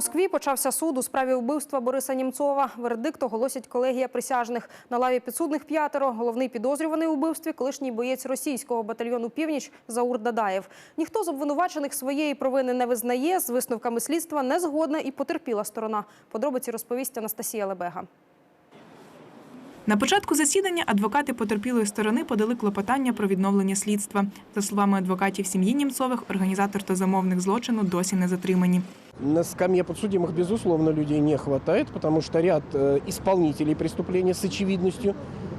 Москві почався суд у справі вбивства Бориса Німцова. Вердикт оголосять колегія присяжних. На лаві підсудних п'ятеро. Головний підозрюваний у вбивстві – колишній боєць російського батальйону «Північ» Заур Дадаєв. Ніхто з обвинувачених своєї провини не визнає. З висновками слідства не згодна і потерпіла сторона. Подробиці розповість Анастасія Лебега. На початку засідання адвокати потерпілої сторони подали клопотання про відновлення слідства. За словами адвокатів сім'ї Німцових, організатор та замовник злочину досі не затримані. На скамье подсудимых, безусловно, людей не хватает, потому что ряд э, исполнителей преступления с очевидностью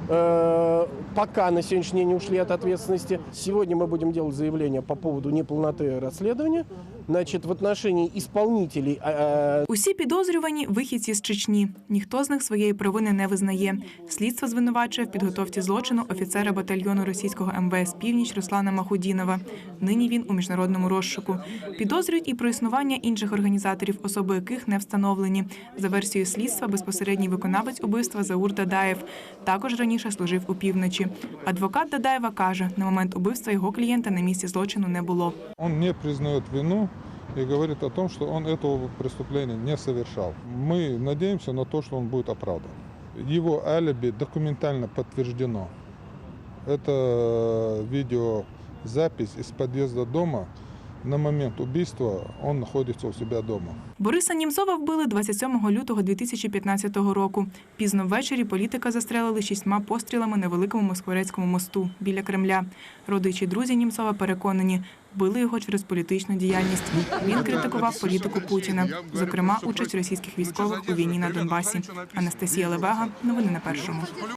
э, пока на сегодняшний день не ушли от ответственности. Сегодня мы будем делать заявление по поводу неполноты расследования. Значит, в отношении исполнителей э, Усі підозрювані – вихідці з Чечні. Ніхто з них своєї провини не визнає. Слідство звинувачує в підготовці злочину офіцера батальйону російського МВС «Північ» Руслана Махудінова. Нині він у міжнародному розшуку. Підозрюють і про існування інших організаторів, особи яких не встановлені. За версією слідства, безпосередній виконавець убивства Заур Дадаєв. Також раніше служив у півночі. Адвокат Дадаєва каже, на момент убивства його клієнта на місці злочину не було. Он не признает вину и говорит о том, что он этого преступления не совершал. Мы надеемся на то, что он будет оправдан. Его алиби документально подтверждено. Это видеозапись из подъезда дома. на момент убийства он находится у себя дома. Бориса Німцова вбили 27 лютого 2015 року. Пізно ввечері політика застрелили шістьма пострілами на великому Москворецькому мосту біля Кремля. Родичі друзі Німцова переконані, вбили його через політичну діяльність. Він критикував політику Путіна, зокрема участь російських військових у війні на Донбасі. Анастасія Лебега, новини на першому.